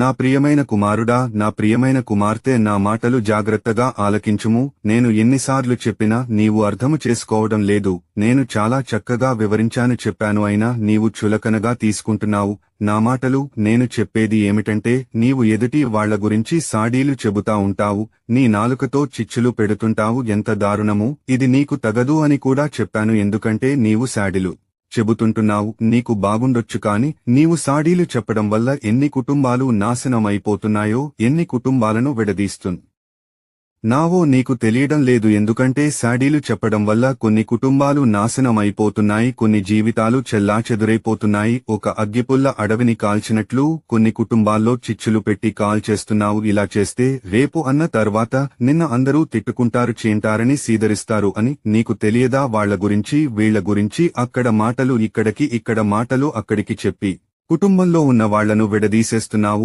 నా ప్రియమైన కుమారుడా నా ప్రియమైన కుమార్తె నా మాటలు జాగ్రత్తగా ఆలకించుము. నేను ఎన్నిసార్లు చెప్పినా నీవు అర్థము చేసుకోవడం లేదు. నేను చాలా చక్కగా వివరించాను చెప్పాను అయినా నీవు చులకనగా తీసుకుంటున్నావు. నా మాటలు నేను చెప్పేది ఏమిటంటే నీవు ఎదుటి వాళ్ళ గురించి సాడీలు చెబుతా ఉంటావు. నీ నాలుకతో చిచ్చులు పెడుతుంటావు. ఎంత దారుణము. ఇది నీకు తగదు అని కూడా చెప్పాను ఎందుకంటే నీవు శాడిలు చెబుతుంటున్నావు నీకు బాగుండొచ్చు కాని నీవు సాడీలు చెప్పడం వల్ల ఎన్ని కుటుంబాలు నాశనమైపోతున్నాయో ఎన్ని కుటుంబాలను విడదీస్తున్ నావో నీకు తెలియడం లేదు ఎందుకంటే శాడీలు చెప్పడం వల్ల కొన్ని కుటుంబాలు నాశనమైపోతున్నాయి కొన్ని జీవితాలు చెల్లాచెదురైపోతున్నాయి. ఒక అగ్గిపుల్ల అడవిని కాల్చినట్లు కొన్ని కుటుంబాల్లో చిచ్చులు పెట్టి కాల్చేస్తున్నావు ఇలా చేస్తే రేపు అన్న తర్వాత నిన్న అందరూ తిట్టుకుంటారు చేంటారని సీదరిస్తారు అని నీకు తెలియదా? వాళ్ళ గురించి వీళ్ళ గురించి అక్కడ మాటలు ఇక్కడికి ఇక్కడ మాటలు అక్కడికి చెప్పి కుటుంబంలో ఉన్న వాళ్ళను విడదీసేస్తున్నావు.